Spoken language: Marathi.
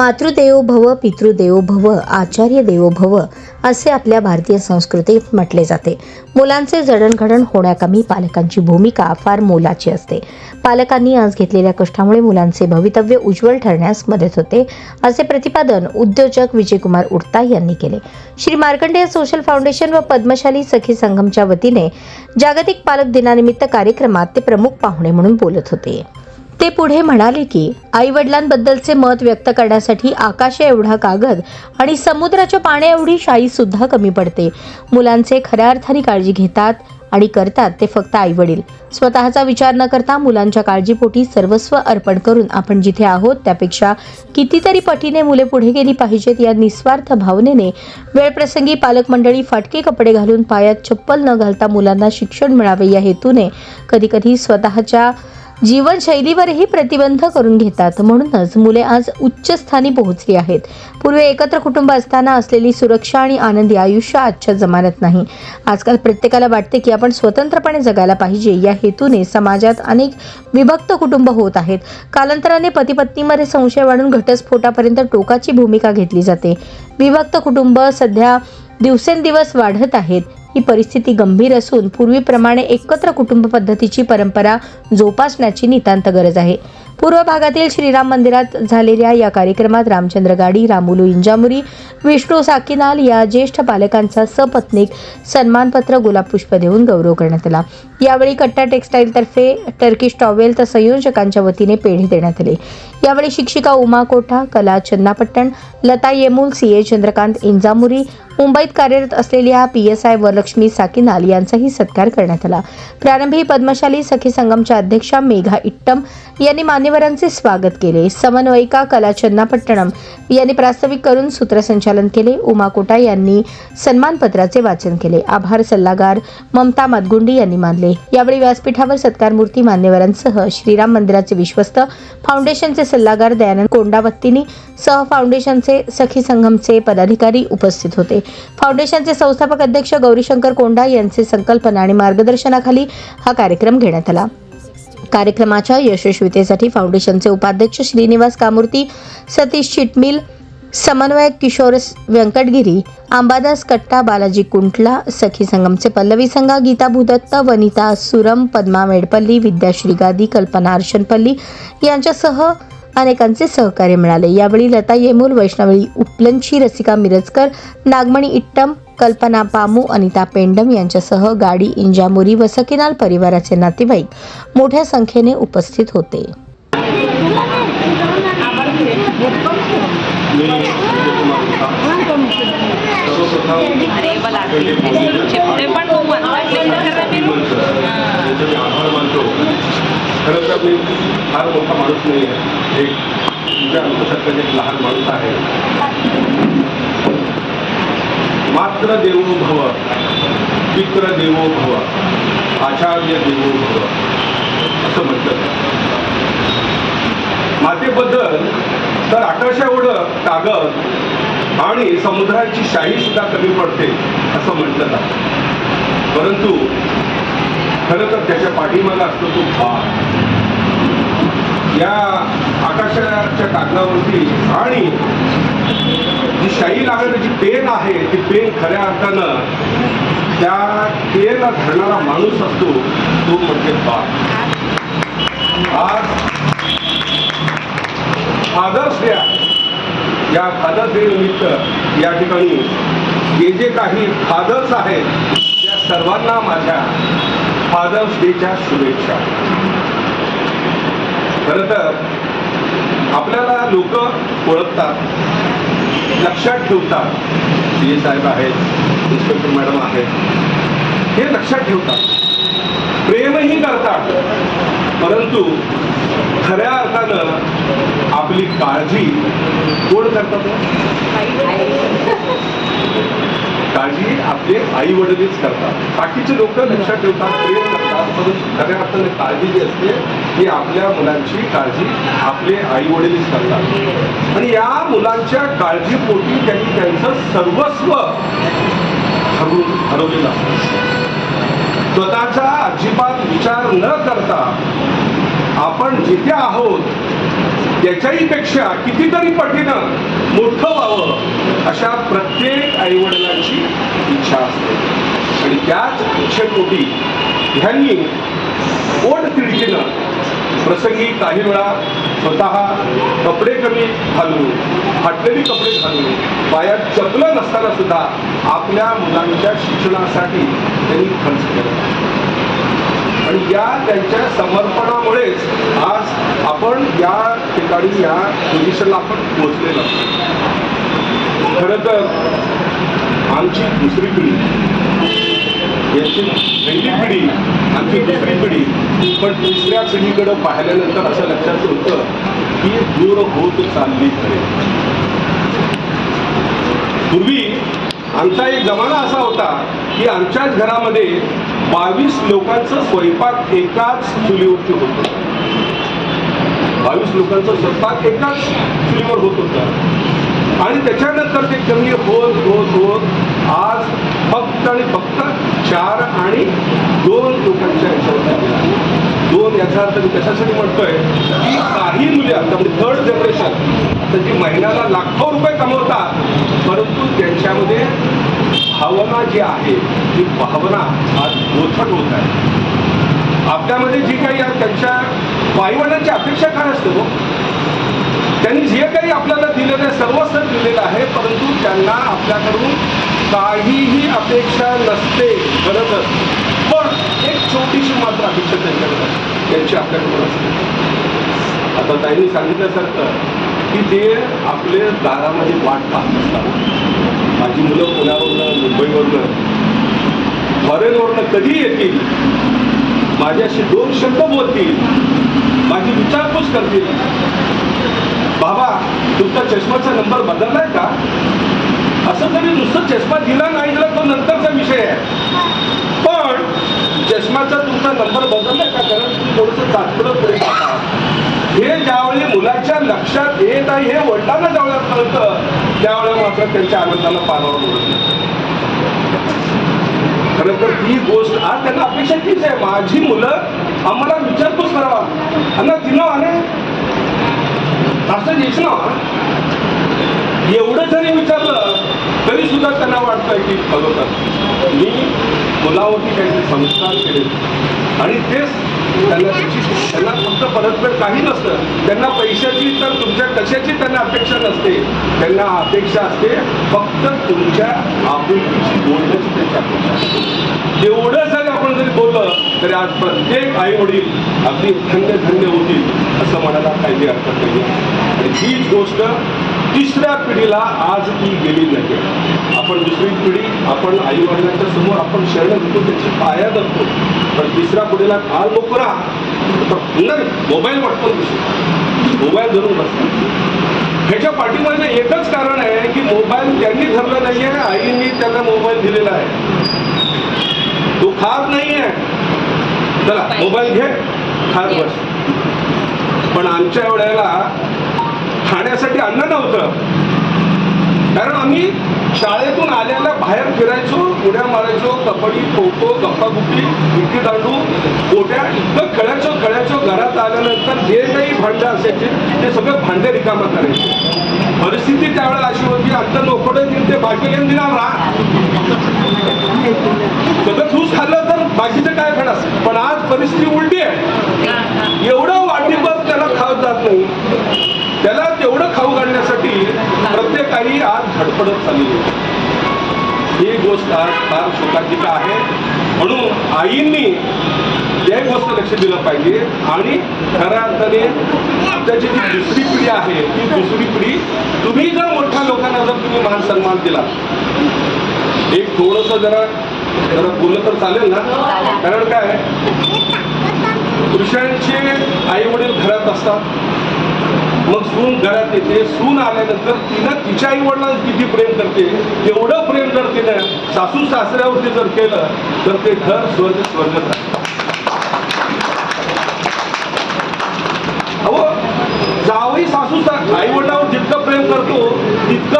मातृदेवो भव पितृदेवो भव आचार्य देवो भव असे आपल्या भारतीय संस्कृतीत म्हटले जाते. मुलांचे जडणघडण होण्याकमी पालकांची भूमिका फार मोलाची असते. पालकांनी आज घेतलेल्या कष्टामुळे मुलांचे भवितव्य उज्ज्वल ठरण्यास मदत होते असे प्रतिपादन उद्योजक विजयकुमार उडता यांनी केले. श्री मार्कंडेय सोशल फाउंडेशन व पद्मशाली सखी संगमच्या वतीने जागतिक पालक दिनानिमित्त कार्यक्रमात ते प्रमुख पाहुणे म्हणून बोलत होते. ते पुढे म्हणाले की आईवडिलांबद्दलचे मत व्यक्त करण्यासाठी आकाशा एवढा कागद आणि समुद्राच्या पाण्या एवढी शाई सुद्धा कमी पडते. मुलांचे खऱ्या अर्थाने काळजी घेतात आणि करतात ते फक्त आई वडील स्वतःचा विचार न करता मुलांच्या काळजीपोटी सर्वस्व अर्पण करून आपण जिथे आहोत त्यापेक्षा कितीतरी पटीने मुले पुढे गेली पाहिजेत या निस्वार्थ भावनेने वेळप्रसंगी पालकमंडळी फाटके कपडे घालून पायात चप्पल न घालता मुलांना शिक्षण मिळावे या हेतूने कधीकधी स्वतःच्या जीवनशैलीवरही प्रतिबंध करून घेतात. म्हणूनच मुले आज उच्च स्थानी पोहोचली आहेत. पूर्वी एकत्र कुटुंब असताना असलेली सुरक्षा आणि आनंदी आयुष्य आजच्या जमान्यात नाही. आजकाल प्रत्येकाला वाटते की आपण स्वतंत्रपणे जगायला पाहिजे. या हेतूने समाजात अनेक विभक्त कुटुंब होत आहेत. कालांतराने पती पत्नीमध्ये संशय वाढून घटस्फोटापर्यंत टोकाची भूमिका घेतली जाते. विभक्त कुटुंब सध्या दिवसेंदिवस वाढत आहेत. ही परिस्थिती गंभीर असून पूर्वीप्रमाणे एकत्र कुटुंब पद्धतीची परंपरा जोपासण्याची नितांत गरज आहे. पूर्व भागातील श्रीराम मंदिरात झालेल्या या कार्यक्रमात रामचंद्र गाडी रामुलू इंजामुरी विष्णू साकीनाल या ज्येष्ठ पालकांचा सपत्नीक सन्मानपत्र गुलाबपुष्प देऊन गौरव करण्यात आला. यावेळी कट्टा टेक्स्टाईल तर्फे टर्किश टॉवेल तर संयोजकांच्या वतीने पेढे देण्यात आले. यावेळी शिक्षिका उमा कोठा कला चन्नापट्टण लता येमूल सी ए चंद्रकांत इंजामुरी मुंबईत कार्यरत असलेल्या P S I Varalakshmi Sakinal यांचाही सत्कार करण्यात आला. प्रारंभी पद्मशाली सखी संगमच्या अध्यक्षा मेघा इट्टम यांनी मान्यवरांचे स्वागत केले. समन्वयिका कला चन्नापट्टणम यांनी प्रास्ताविक करून सूत्रसंचालन केले. उमा कोटा यांनी सन्मानपत्राचे वाचन केले. आभार सल्लागार ममता मातगुंडी यांनी मानले. यावेळी व्यासपीठावर सत्कारमूर्ती मान्यवरांसह श्रीराम मंदिराचे विश्वस्त फाउंडेशनचे सल्लागार दयानंद कोंडावत्तीनी सह फाउंडेशनचे सखी संघमचे पदाधिकारी उपस्थित होते. फाउंडेशनचे संस्थापक अध्यक्ष गौरीशंकर कोंडा यांचे संकल्पना आणि मार्गदर्शनाखाली हा कार्यक्रम घेण्यात आला. कार्यक्रमाच्या यशस्वीतेसाठी फाउंडेशनचे उपाध्यक्ष श्रीनिवास कामूर्ती सतीश चिटमिल समन्वयक किशोर व्यंकटगिरी अंबादास कट्टा बालाजी कुंटला सखी संगमचे पल्लवी संघा गीता भूदत्त वनिता सुरम पद्मा मेडपल्ली विद्याश्री गादी कल्पना अर्शनपल्ली यांच्यासह अनेकांचे सहकार्य मिळाले. यावेळी लता येमूल वैष्णवी उपलंची रसिका मिरजकर नागमणी इट्टम कल्पना पामू अनिता पेंडम यांच्यासह गाडी इंजामुरी व सकिनाल परिवाराचे नातेवाईक मोठ्या संख्येने उपस्थित होते. पण खरं तर मी फार मोठा माणूस नाही आहे. एक तुमच्या आमच्यासारखं एक लहान माणूस आहे. मात्र देवो भव पित्र देवो भव आचार्य देवो भव असं म्हटलं मातेबद्दल तर आकाशा एवढं कागद आणि समुद्राची शाही सुद्धा कमी पडते असं म्हटलं जातं. परंतु खरं तर त्याच्या पाठीमागा असतो तो भाग. या आकाशाच्या कागदावरती आणि जी शाई लागणारी जी पेन आहे ती पेन खऱ्या अर्थानं त्या पेनला धरणारा माणूस असतो तो म्हणजे बाप आज फादर्स डे या फादर्स डे निमित्त या ठिकाणी जे जे काही फादर्स आहेत त्या सर्वांना माझ्या फादर्स डेच्या शुभेच्छा. खरं तर आपल्याला लोक ओळखतात लक्षात ठेवतात. सी ए साहेब आहेत इन्स्पेक्टर मॅडम आहेत. हे लक्षात ठेवतात. प्रेमही करतात. परंतु खऱ्या अर्थानं आपली काळजी कोण करतात हो? काळजी आपले आई वडीलच करतात. बाकीचे लोक लक्षात ठेवतात प्रेम करतात परंतु खऱ्या अर्थाने काळजी जी असते ती आपल्या मुलांची काळजी आपले आई वडीलच करतात. आणि या मुलांच्या काळजीपोटी त्यांनी त्यांचं सर्वस्व हरवून हरवलेलं असतं. स्वतःचा अजिबात विचार न करता आपण जिथे आहोत याच्याही पेक्षा कितीतरी पटीनं मोठं व्हावं अशा प्रत्येक आईवडिलांची इच्छा असते. आणि त्याच इच्छेपोटी ह्यांनी पोट तिडकीनं प्रसंगी काही वेळा स्वतः कपडे कमी घालून फाटलेली कपडे घालून पायात चपलं नसताना सुद्धा आपल्या मुलांच्या शिक्षणासाठी त्यांनी खर्च केला. आणि या त्यांच्या समर्पणामुळेच आज आपण या ठिकाणी या पोझिशनला आपण पोहोचलेलो खरं तर आमची दुसरी पिढी याची पहिली पिढी आमची दुसरी पिढी पण तिसऱ्या पिढीकडे पाहिल्यानंतर असं लक्षात होतं की दूर होत चालली खरे. पूर्वी आमचा एक जमाना असा होता की आमच्याच घरामध्ये बावीस लोकांचं स्वयंपाक एकाच चुलीवरती होत बावीस लोकांचं स्वयंपाक एकाच चुलीवर होत होतं. आणि त्याच्यानंतर ते कमी होत होत होत आज फक्त आणि फक्त चार आणि दोन लोकांच्या दोन याचा अर्थ मी कशासाठी म्हणतोय? की काही मुले आता म्हणजे थर्ड जनरेशन त्यांची महिन्याला लाखो रुपये कमवतात परंतु त्यांच्यामध्ये भावना जी आहे ती भावना आज गोथट होत आहे आपल्यामध्ये जी काही त्यांच्या वाईवडिलांची अपेक्षा काय असते हो? त्यांनी जे काही आपल्याला दिलेलं आहे सर्वस्व दिलेलं आहे परंतु त्यांना आपल्याकडून काहीही अपेक्षा नसते खरं तर पण एक छोटीशी मात्र अपेक्षा त्यांच्याकडे त्यांची आपल्याकडून असते. आता त्यांनी सांगितल्यासारखं की ते आपले दारामध्ये वाट पाहत असतात. माझी मुलं पुण्यावरनं मुंबईवरनं फॉरेनवरनं कधी येतील? माझ्याशी दोन शब्द बोलतील. माझी विचारपूस करतील. बाबा तुमचा चष्माचा नंबर बदललाय का? असं तरी नुसतं चष्मा दिला नाही दिला तो नंतरचा विषय आहे. पण चष्माचा तुमचा नंबर बदलला का? कारण तुम्ही थोडंसं तात्पुरत तरी हे ज्यावेळी मुलाच्या लक्षात येत आहे हे वडिलांना ज्यावेळेला कळतं. त्यावेळेला मात्र त्यांच्या आनंदाला पारावर मिळत खरं तर ही गोष्ट आज त्यांना अपेक्षा तीच आहे. माझी मुलं आम्हाला विचारपूस करावा. अण्णा तिनं आले. असं देश ना एवढं जरी विचारलं तरी सुद्धा त्यांना वाटतंय की खरोखर मी मुलावरती काहीतरी संस्कार केले. आणि तेच त्यांना त्याची त्यांना फक्त परतफेड काही नसतं. त्यांना पैशाची तर तुमच्या कशाची त्यांना अपेक्षा नसते. त्यांना अपेक्षा असते फक्त तुमच्या आपुलकीची बोलण्याची त्यांची अपेक्षा असते एवढं जरी आपण जरी बोललं तरी आज प्रत्येक आई वडील अगदी धन्य धन्य होतील असं म्हणायला काही हरकत नाही आणि हीच गोष्ट तिसऱ्या पिढीला आज ती गेली नाही. आपण दुसरी पिढी आपण आई वडिलांच्या समोर आपण शरण घेतो त्याची पाया धरतो. पण तिसऱ्या पिढीला काल मोकरा. मोबाईल वाटतो मोबाईल धरून बसतात ह्याच्या पाठीमागे एकच कारण आहे की मोबाईल त्यांनी धरला नाहीये आहे आईने त्यांना मोबाईल दिलेला आहे. तो खात नाहीये. चला मोबाईल घे. खात बस. पण आमच्या वेळेला खाण्यासाठी अन्न नव्हतं. कारण आम्ही शाळेतून आल्याला बाहेर फिरायचो उड्या मारायचो कबड्डी खो खो गप्पागुप्पी विटी दांडू गोट्या इतकं खेळायचो खेळायचो घरात आल्यानंतर जे काही भांडं असायचे ते सगळे भांडे रिकामा करायचे. परिस्थिती त्यावेळेला अशी होती आता नोकडे देऊन ते बाकी दिला राहा सगळं तूच खाल्लं तर बाकीचं काय खाणार? पण आज परिस्थिती उलटी आहे. एवढं वाटीभर त्याला खात जात नाही त्याला तेवढं खाऊ घालण्यासाठी प्रत्येक धडपडत चालली आहे ही गोष्ट आज फार शोकांतिका आहे. म्हणून आईंनी त्या गोष्ट लक्ष दिलं पाहिजे. आणि खऱ्या अर्थाने त्याची जी दुसरी पिढी आहे ती दुसरी पिढी तुम्ही जर मोठ्या लोकांना जर तुम्ही मान सन्मान दिला एक थोडस जरा जरा बोललं तर चालेल ना? कारण काय? पुरुषांचे आई वडील घरात असतात. मग सून घरात येते सून आल्यानंतर तिनं तिच्या आई वडिलांना किती प्रेम करते? एवढं प्रेम जर तिनं सासू सासऱ्यावरती जर केलं तर ते घर स्वर्ग स्वर्ग अहो जावई सासू आई वडिलावर जितकं प्रेम करतो तितकं